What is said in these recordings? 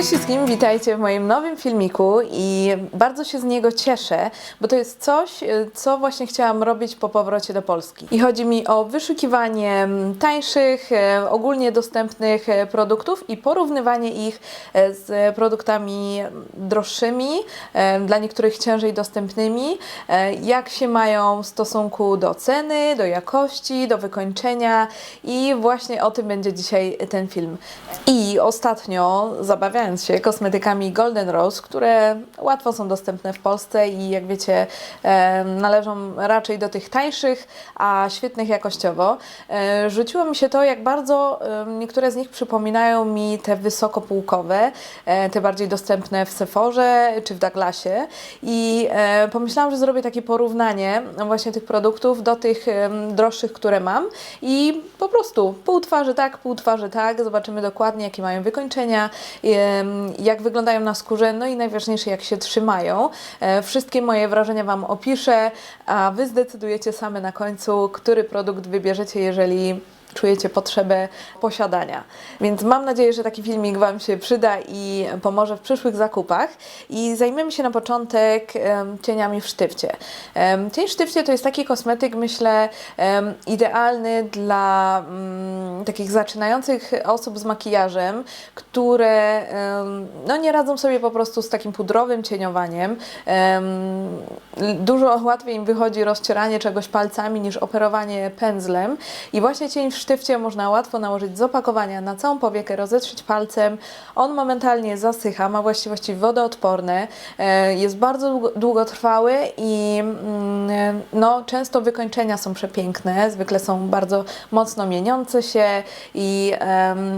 Cześć wszystkim, witajcie w moim nowym filmiku i bardzo się z niego cieszę, bo to jest coś, y, co właśnie chciałam robić po powrocie do Polski. I chodzi mi o wyszukiwanie mm, tańszych, e, ogólnie dostępnych e, produktów i porównywanie ich z produktami droższymi, dla niektórych ciężej dostępnymi, jak się mają w stosunku do ceny, do jakości, do wykończenia i właśnie o tym będzie dzisiaj ten film. I ostatnio zabawiając się kosmetykami Golden Rose, które łatwo są dostępne w Polsce i jak wiecie e, należą raczej do tych tańszych, a świetnych jakościowo, e, rzuciło mi się to, jak bardzo niektóre z nich przypominają mi te wysokopółkowe, e, te bardziej dostępne w Sephorze czy w Douglasie. I pomyślałam, że zrobię takie porównanie właśnie tych produktów do tych droższych, które mam. I po prostu pół twarzy tak, pół twarzy tak, zobaczymy dokładnie jakie mają wykończenia, jak wyglądają na skórze, no i najważniejsze jak się trzymają. E, Wszystkie moje wrażenia Wam opiszę, a Wy zdecydujecie same na końcu, który produkt wybierzecie, jeżeli czujecie potrzebę posiadania. Więc mam nadzieję, że taki filmik Wam się przyda i pomoże w przyszłych zakupach. I zajmiemy się na początek cieniami w sztywcie. Cień w sztywcie to jest taki kosmetyk, myślę, idealny dla mm, takich zaczynających osób z makijażem, które no, nie radzą sobie po prostu z takim pudrowym cieniowaniem. Em, dużo łatwiej im wychodzi rozcieranie czegoś palcami niż operowanie pędzlem. I właśnie cień w sztywcie można łatwo nałożyć z opakowania na całą powiekę, rozetrzeć palcem. On momentalnie zasycha, ma właściwości wodoodporne, e, jest bardzo długo- długotrwały i mm, no, często wykończenia są przepiękne, zwykle są bardzo mocno mieniące się i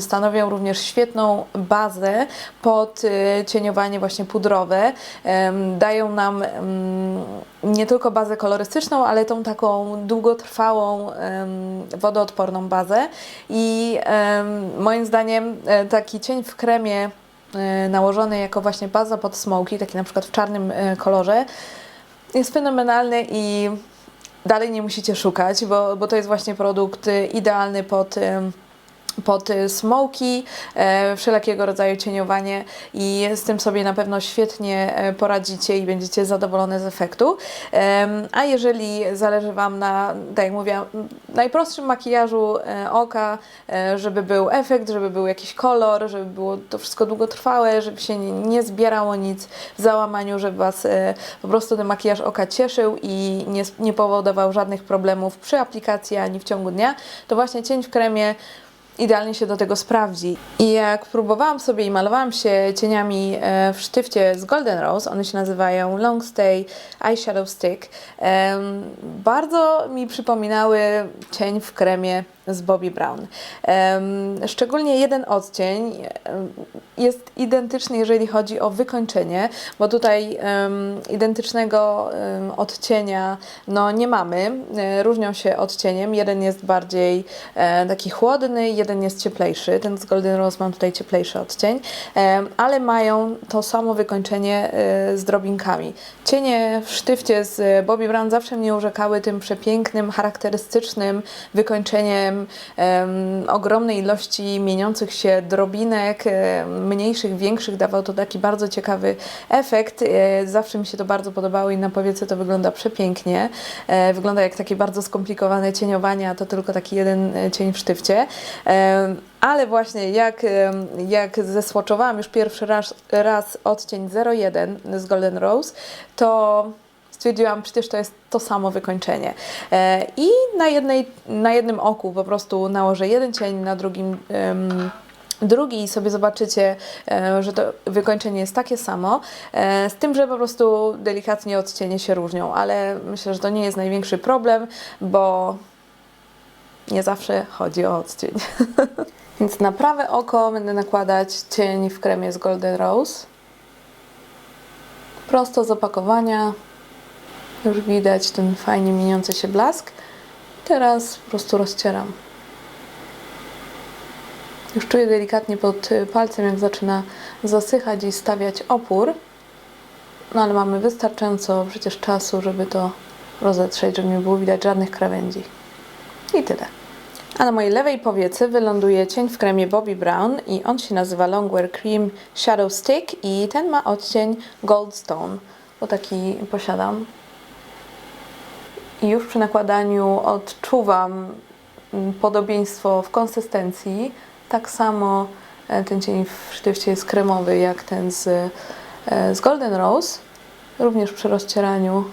stanowią również świetną bazę pod y, cieniowanie właśnie pudrowe. Dają nam em, nie tylko bazę kolorystyczną, ale tą taką długotrwałą, em, bazę. I moim zdaniem e, taki cień w kremie e, nałożony jako właśnie baza pod smoki, taki na przykład w czarnym e, kolorze, jest fenomenalny i dalej nie musicie szukać, bo, bo to jest właśnie produkt idealny pod, pod smoki, e, wszelakiego rodzaju cieniowanie i z tym sobie na pewno świetnie e, poradzicie i będziecie zadowolone z efektu. A jeżeli zależy Wam na, tak jak mówiłam, najprostszym makijażu e, oka, żeby był efekt, żeby był jakiś kolor, żeby było to wszystko długotrwałe, żeby się nie, zbierało nic w załamaniu, żeby Was po prostu ten makijaż oka cieszył i nie, nie powodował żadnych problemów przy aplikacji ani w ciągu dnia, to właśnie cień w kremie idealnie się do tego sprawdzi. I jak próbowałam sobie i malowałam się cieniami e, w sztywcie z Golden Rose, one się nazywają Long Stay Eyeshadow Stick, bardzo mi przypominały cień w kremie z Bobbi Brown. Szczególnie jeden odcień jest identyczny, jeżeli chodzi o wykończenie, bo tutaj identycznego odcienia no, nie mamy. E, Różnią się odcieniem. Jeden jest bardziej e, taki chłodny, jeden jest cieplejszy. Ten z Golden Rose mam tutaj cieplejszy odcień, ale mają to samo wykończenie e, z drobinkami. Cienie w sztywcie z Bobbi Brown zawsze mnie urzekały tym przepięknym, charakterystycznym wykończeniem em, ogromnej ilości mieniących się drobinek, em, mniejszych, większych. Dawał to taki bardzo ciekawy efekt. E, Zawsze mi się to bardzo podobało i na powiece to wygląda przepięknie. E, Wygląda jak takie bardzo skomplikowane cieniowanie, a to tylko taki jeden e, cień w sztywcie. Ale właśnie jak, jak zesłoczowałam już pierwszy raz, raz odcień 01 z Golden Rose, to stwierdziłam, przecież to jest to samo wykończenie. E, I na, jednej, na jednym oku po prostu nałożę jeden cień, na drugim drugi i sobie zobaczycie, e, że to wykończenie jest takie samo, e, z tym, że po prostu delikatnie odcienie się różnią, ale myślę, że to nie jest największy problem, bo nie zawsze chodzi o odcień. Więc na prawe oko będę nakładać cień w kremie z Golden Rose. Prosto z opakowania. Już widać ten fajnie mieniący się blask. Teraz po prostu rozcieram. Już czuję delikatnie pod palcem, jak zaczyna zasychać i stawiać opór. No ale mamy wystarczająco przecież czasu, żeby to rozetrzeć, żeby nie było widać żadnych krawędzi. I tyle. A na mojej lewej powiece wyląduje cień w kremie Bobbi Brown i on się nazywa Longwear Cream Shadow Stick i ten ma odcień Goldstone, bo taki posiadam. I już przy nakładaniu odczuwam mm, podobieństwo w konsystencji. Tak samo e, ten cień w sztywcie jest kremowy jak ten z, e, z Golden Rose. Również przy rozcieraniu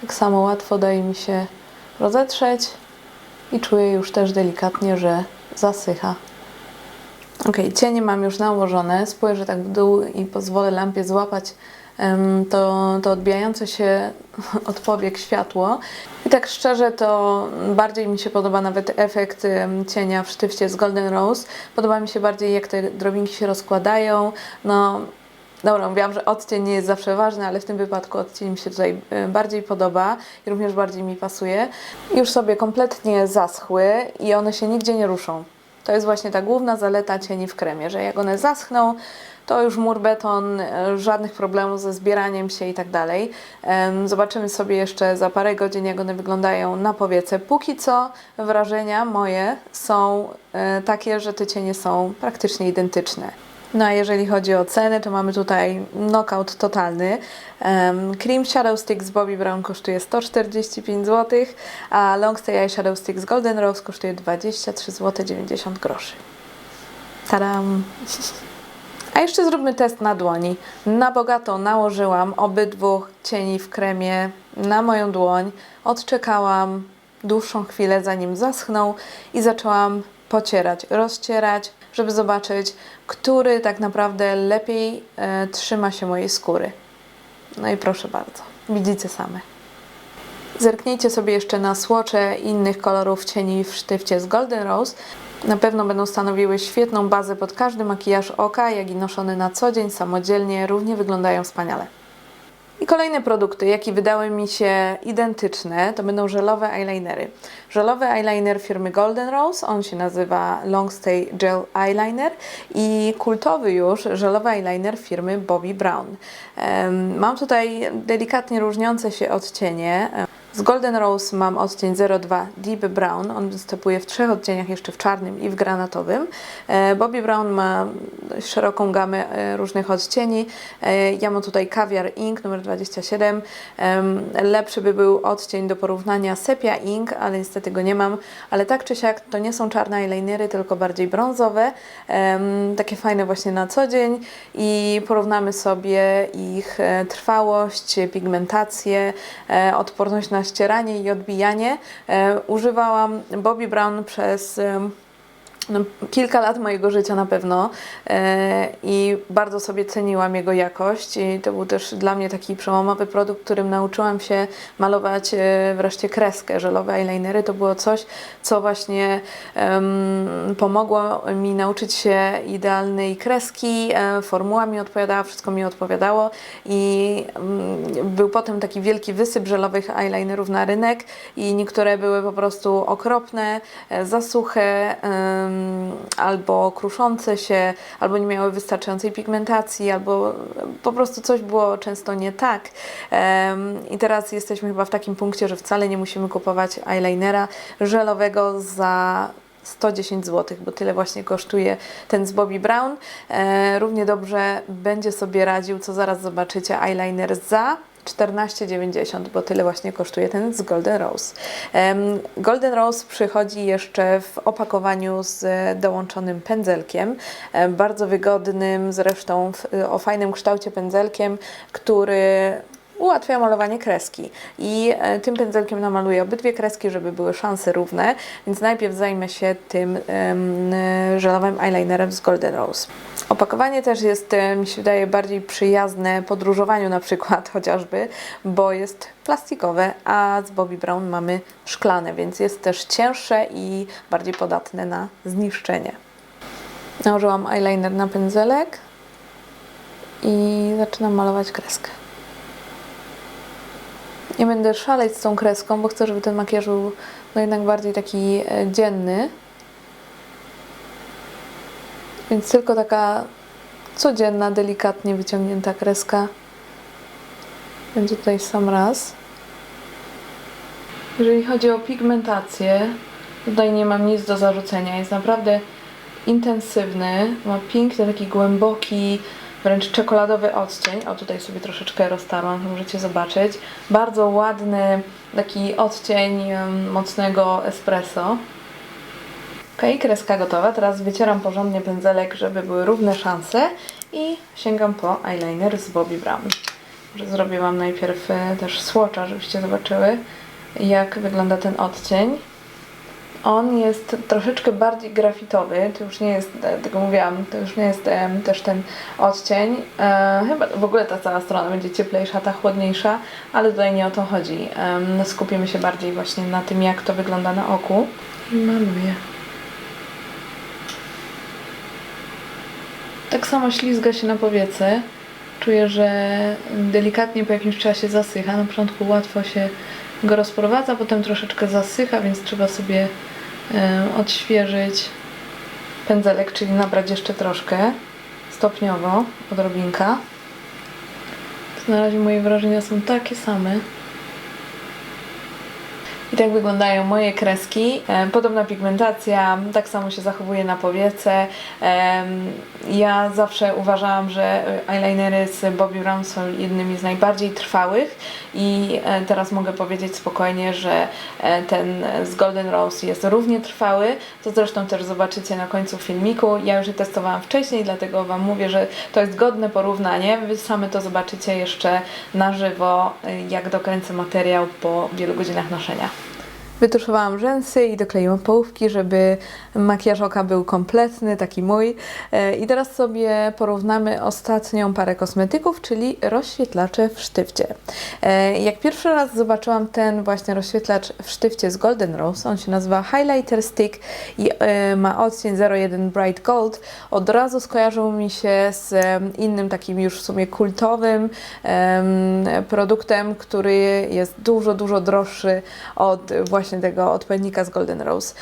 tak samo łatwo daje mi się rozetrzeć i czuję już też delikatnie, że zasycha. Ok, cienie mam już nałożone. Spojrzę tak w dół i pozwolę lampie złapać to, to odbijające się od powiek światło. I tak szczerze to bardziej mi się podoba nawet efekt cienia w sztywcie z Golden Rose. Podoba mi się bardziej jak te drobinki się rozkładają. No, Dobra, mówiłam, że odcień nie jest zawsze ważny, ale w tym wypadku odcień mi się tutaj e, bardziej podoba i również bardziej mi pasuje. Już sobie kompletnie zaschły i one się nigdzie nie ruszą. To jest właśnie ta główna zaleta cieni w kremie, że jak one zaschną, to już mur beton, e, żadnych problemów ze zbieraniem się i tak dalej. Zobaczymy sobie jeszcze za parę godzin, jak one wyglądają na powiece. Póki co wrażenia moje są e, takie, że te cienie są praktycznie identyczne. No a jeżeli chodzi o ceny, to mamy tutaj knockout totalny. Um, Cream Shadow Stick z Bobbi Brown kosztuje 145 zł, a Long Stay Eye Shadow Stick z Golden Rose kosztuje 23 zł 90 groszy. Tadam! A jeszcze zróbmy test na dłoni. Na bogato nałożyłam obydwu cieni w kremie na moją dłoń. Odczekałam dłuższą chwilę, zanim zaschną i zaczęłam pocierać, rozcierać, żeby zobaczyć, który tak naprawdę lepiej e, trzyma się mojej skóry. No i proszę bardzo, widzicie same. Zerknijcie sobie jeszcze na słocze innych kolorów cieni w sztywcie z Golden Rose. Na pewno będą stanowiły świetną bazę pod każdy makijaż oka, jak i noszone na co dzień samodzielnie, równie wyglądają wspaniale. I kolejne produkty, jakie wydały mi się identyczne, to będą żelowe eyelinery. Żelowy eyeliner firmy Golden Rose, on się nazywa Long Stay Gel Eyeliner i kultowy już żelowy eyeliner firmy Bobbi Brown. Mam tutaj delikatnie różniące się odcienie. Z Golden Rose mam odcień 02 Deep Brown. On występuje w trzech odcieniach, jeszcze w czarnym i w granatowym. E, Bobbi Brown ma szeroką gamę e, różnych odcieni. E, Ja mam tutaj Caviar Ink numer 27. Em, Lepszy by był odcień do porównania Sepia Ink, ale niestety go nie mam. Ale tak czy siak to nie są czarne eyelinery, tylko bardziej brązowe. Takie fajne właśnie na co dzień i porównamy sobie ich trwałość, pigmentację, odporność na ścieranie i odbijanie. E, Używałam Bobbi Brown przez no, kilka lat mojego życia na pewno e, i bardzo sobie ceniłam jego jakość i to był też dla mnie taki przełomowy produkt, którym nauczyłam się malować e, wreszcie kreskę. Żelowe eyelinery to było coś, co właśnie pomogło mi nauczyć się idealnej kreski, e, formuła mi odpowiadała, wszystko mi odpowiadało i mm, był potem taki wielki wysyp żelowych eyelinerów na rynek i niektóre były po prostu okropne, e, za suche, em, albo kruszące się, albo nie miały wystarczającej pigmentacji, albo po prostu coś było często nie tak. I teraz jesteśmy chyba w takim punkcie, że wcale nie musimy kupować eyelinera żelowego za 110 zł, bo tyle właśnie kosztuje ten z Bobbi Brown. E, równie dobrze będzie sobie radził, co zaraz zobaczycie, eyeliner za 14,90, bo tyle właśnie kosztuje ten z Golden Rose. Golden Rose przychodzi jeszcze w opakowaniu z dołączonym pędzelkiem, bardzo wygodnym, zresztą o fajnym kształcie pędzelkiem, który ułatwia malowanie kreski. I e, tym pędzelkiem namaluję obydwie kreski, żeby były szanse równe, więc najpierw zajmę się tym e, żelowym eyelinerem z Golden Rose. Opakowanie też jest, e, mi się wydaje, bardziej przyjazne podróżowaniu na przykład chociażby, bo jest plastikowe, a z Bobbi Brown mamy szklane, więc jest też cięższe i bardziej podatne na zniszczenie. Nałożyłam eyeliner na pędzelek i zaczynam malować kreskę. Nie będę szaleć z tą kreską, bo chcę, żeby ten makijaż był no jednak bardziej taki e, dzienny. Więc tylko taka codzienna, delikatnie wyciągnięta kreska będzie tutaj sam raz. Jeżeli chodzi o pigmentację, Tutaj nie mam nic do zarzucenia. Jest naprawdę intensywny, ma piękny, taki głęboki, wręcz czekoladowy odcień. O, tutaj sobie troszeczkę roztarłam, możecie zobaczyć. Bardzo ładny taki odcień mocnego espresso. Ok, kreska gotowa. Teraz wycieram porządnie pędzelek, żeby były równe szanse i sięgam po eyeliner z Bobbi Brown. Może zrobię Wam najpierw e, też swatcha, żebyście zobaczyły jak wygląda ten odcień. On jest troszeczkę bardziej grafitowy, to już nie jest, e, tego mówiłam, to już nie jest też ten odcień. E, chyba w ogóle ta cała strona będzie cieplejsza, ta chłodniejsza, ale tutaj nie o to chodzi. Em, skupimy się bardziej właśnie na tym, jak to wygląda na oku. I maluję. Tak samo ślizga się na powiece. Czuję, że delikatnie po jakimś czasie zasycha. Na początku łatwo się go rozprowadza, potem troszeczkę zasycha, więc trzeba sobie odświeżyć pędzelek, czyli nabrać jeszcze troszkę stopniowo, odrobinka. Na razie moje wrażenia są takie same. I tak wyglądają moje kreski. Podobna pigmentacja, tak samo się zachowuje na powiece. Ja zawsze uważałam, że eyelinery z Bobbi Brown są jednymi z najbardziej trwałych i e, teraz mogę powiedzieć spokojnie, że e, ten z Golden Rose jest równie trwały. To zresztą też zobaczycie na końcu filmiku. Ja już je testowałam wcześniej, dlatego Wam mówię, że to jest godne porównanie. Wy same to zobaczycie jeszcze na żywo, e, jak dokręcę materiał po wielu godzinach noszenia. Wytuszowałam rzęsy i dokleiłam połówki, żeby makijaż oka był kompletny, taki mój. E, I teraz sobie porównamy ostatnią parę kosmetyków, czyli rozświetlacze w sztywcie. E, Jak pierwszy raz zobaczyłam ten właśnie rozświetlacz w sztywcie z Golden Rose, on się nazywa Highlighter Stick i e, ma odcień 01 Bright Gold, od razu skojarzył mi się z innym takim już w sumie kultowym em, produktem, który jest dużo, dużo droższy od właśnie tego odpowiednika z Golden Rose.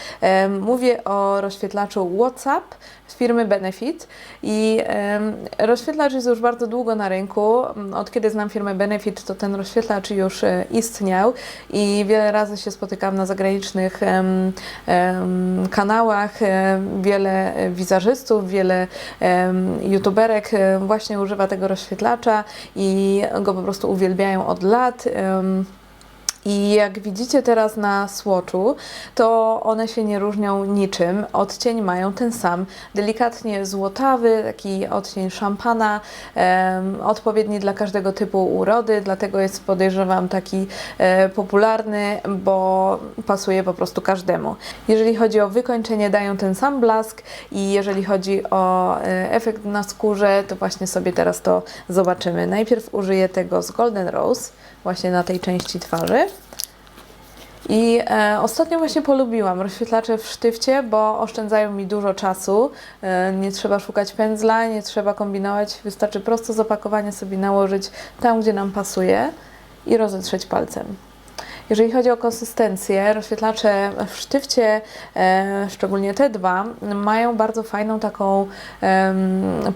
Mówię o rozświetlaczu WhatsApp z firmy Benefit i rozświetlacz jest już bardzo długo na rynku. Mm, Od kiedy znam firmę Benefit, to ten rozświetlacz już e, istniał i wiele razy się spotykałam na zagranicznych kanałach. E, Wiele e, wizerzystów, wiele youtuberek właśnie używa tego rozświetlacza i go po prostu uwielbiają od lat. I jak widzicie teraz na swatchu, to one się nie różnią niczym. Odcień mają ten sam, delikatnie złotawy, taki odcień szampana, odpowiedni dla każdego typu urody, dlatego jest podejrzewam taki e, popularny, bo pasuje po prostu każdemu. Jeżeli chodzi o wykończenie, dają ten sam blask i jeżeli chodzi o e, efekt na skórze, to właśnie sobie teraz to zobaczymy. Najpierw użyję tego z Golden Rose, właśnie na tej części twarzy. I e, ostatnio właśnie polubiłam rozświetlacze w sztywcie, bo oszczędzają mi dużo czasu. E, nie trzeba szukać pędzla, nie trzeba kombinować. Wystarczy prosto z opakowania sobie nałożyć tam, gdzie nam pasuje i rozetrzeć palcem. Jeżeli chodzi o konsystencję, rozświetlacze w sztywcie, e, szczególnie te dwa, mają bardzo fajną taką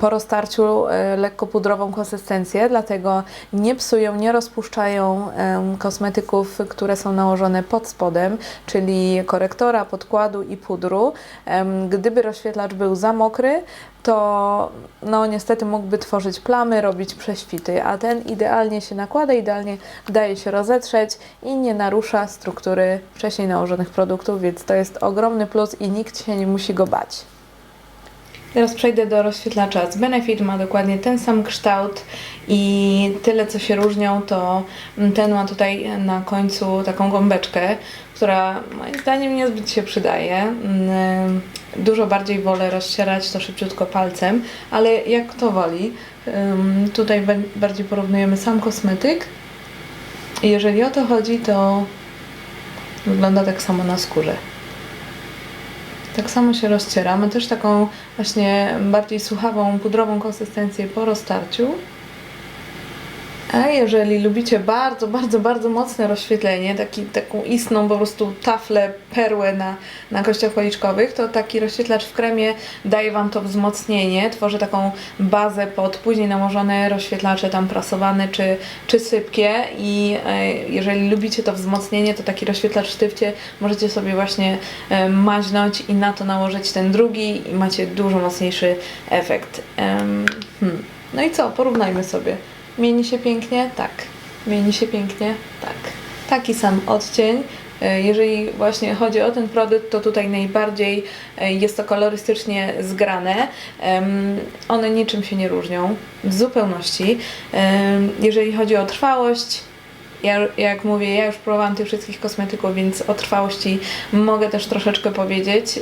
po roztarciu e, lekko pudrową konsystencję, dlatego nie psują, nie rozpuszczają kosmetyków, które są nałożone pod spodem, czyli korektora, podkładu i pudru. Gdyby rozświetlacz był za mokry, to no niestety mógłby tworzyć plamy, robić prześwity, a ten idealnie się nakłada, idealnie daje się rozetrzeć i nie narusza struktury wcześniej nałożonych produktów, więc to jest ogromny plus i nikt się nie musi go bać. Teraz przejdę do rozświetlacza z Benefit, ma dokładnie ten sam kształt i tyle co się różnią, to ten ma tutaj na końcu taką gąbeczkę, która moim zdaniem niezbyt się przydaje. Dużo bardziej wolę rozcierać to szybciutko palcem, ale jak kto woli. Ym, Tutaj ba- bardziej porównujemy sam kosmetyk. I jeżeli o to chodzi, to wygląda tak samo na skórze. Tak samo się rozciera. Ma też taką właśnie bardziej suchawą, pudrową konsystencję po roztarciu. A jeżeli lubicie bardzo, bardzo, bardzo mocne rozświetlenie, taki, taką istną po prostu taflę, perłę na, na kościach policzkowych, to taki rozświetlacz w kremie daje Wam to wzmocnienie, tworzy taką bazę pod później nałożone rozświetlacze tam prasowane czy, czy sypkie i e, jeżeli lubicie to wzmocnienie, to taki rozświetlacz sztywcie możecie sobie właśnie e, maźnąć i na to nałożyć ten drugi i macie dużo mocniejszy efekt. Em, hmm. No i co? Porównajmy sobie. Mieni się pięknie? Tak. Mieni się pięknie? Tak. Taki sam odcień. E, Jeżeli właśnie chodzi o ten produkt, to tutaj najbardziej e, jest to kolorystycznie zgrane. One niczym się nie różnią w zupełności. Jeżeli chodzi o trwałość, ja, jak mówię, ja już próbowałam tych wszystkich kosmetyków, więc o trwałości mogę też troszeczkę powiedzieć.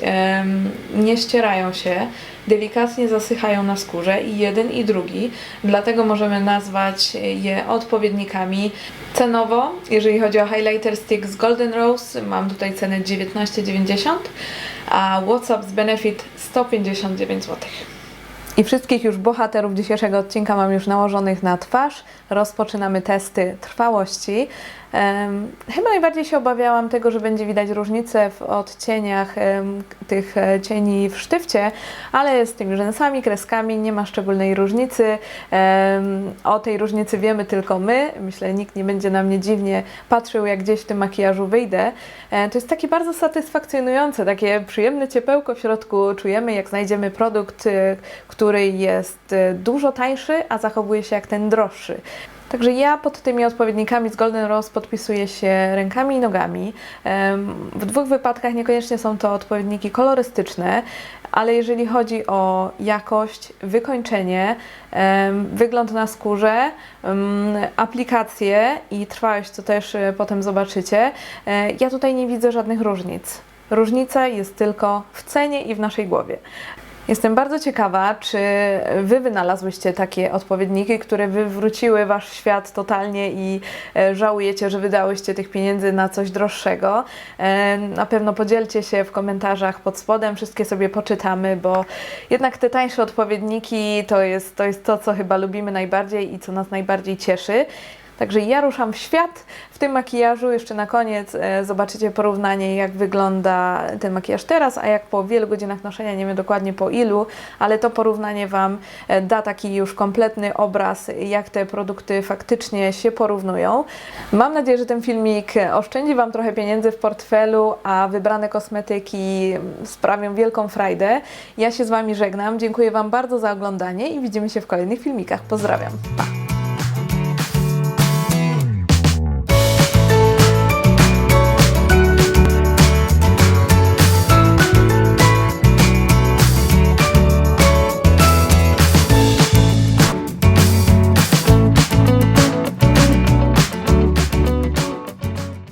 Nie ścierają się, delikatnie zasychają na skórze i jeden i drugi, dlatego możemy nazwać je odpowiednikami. Cenowo, jeżeli chodzi o highlighter stick z Golden Rose, mam tutaj cenę 19,90, a WhatsApp z Benefit 159 zł. I wszystkich już bohaterów dzisiejszego odcinka mam już nałożonych na twarz. Rozpoczynamy testy trwałości. Chyba najbardziej się obawiałam tego, że będzie widać różnicę w odcieniach tych e, cieni w sztywcie, ale z tymi rzęsami, kreskami nie ma szczególnej różnicy. O tej różnicy wiemy tylko my. Myślę, nikt nie będzie na mnie dziwnie patrzył, jak gdzieś w tym makijażu wyjdę. E, to jest takie bardzo satysfakcjonujące, takie przyjemne ciepełko w środku czujemy, jak znajdziemy produkt, e, który jest dużo tańszy, a zachowuje się jak ten droższy. Także ja pod tymi odpowiednikami z Golden Rose podpisuję się rękami i nogami. W dwóch wypadkach niekoniecznie są to odpowiedniki kolorystyczne, ale jeżeli chodzi o jakość, wykończenie, wygląd na skórze, aplikację i trwałość, co też e, potem zobaczycie, e, ja tutaj nie widzę żadnych różnic. Różnica jest tylko w cenie i w naszej głowie. Jestem bardzo ciekawa, czy Wy wynalazłyście takie odpowiedniki, które wywróciły Wasz świat totalnie i e, żałujecie, że wydałyście tych pieniędzy na coś droższego. E, Na pewno podzielcie się w komentarzach pod spodem, wszystkie sobie poczytamy, bo jednak te tańsze odpowiedniki to jest to, jest to co chyba lubimy najbardziej i co nas najbardziej cieszy. Także ja ruszam w świat w tym makijażu. Jeszcze na koniec e, zobaczycie porównanie, jak wygląda ten makijaż teraz, a jak po wielu godzinach noszenia, nie wiem dokładnie po ilu, ale to porównanie Wam e, da taki już kompletny obraz, jak te produkty faktycznie się porównują. Mam nadzieję, że ten filmik oszczędzi Wam trochę pieniędzy w portfelu, a wybrane kosmetyki sprawią wielką frajdę. Ja się z Wami żegnam. Dziękuję Wam bardzo za oglądanie i widzimy się w kolejnych filmikach. Pozdrawiam. Pa!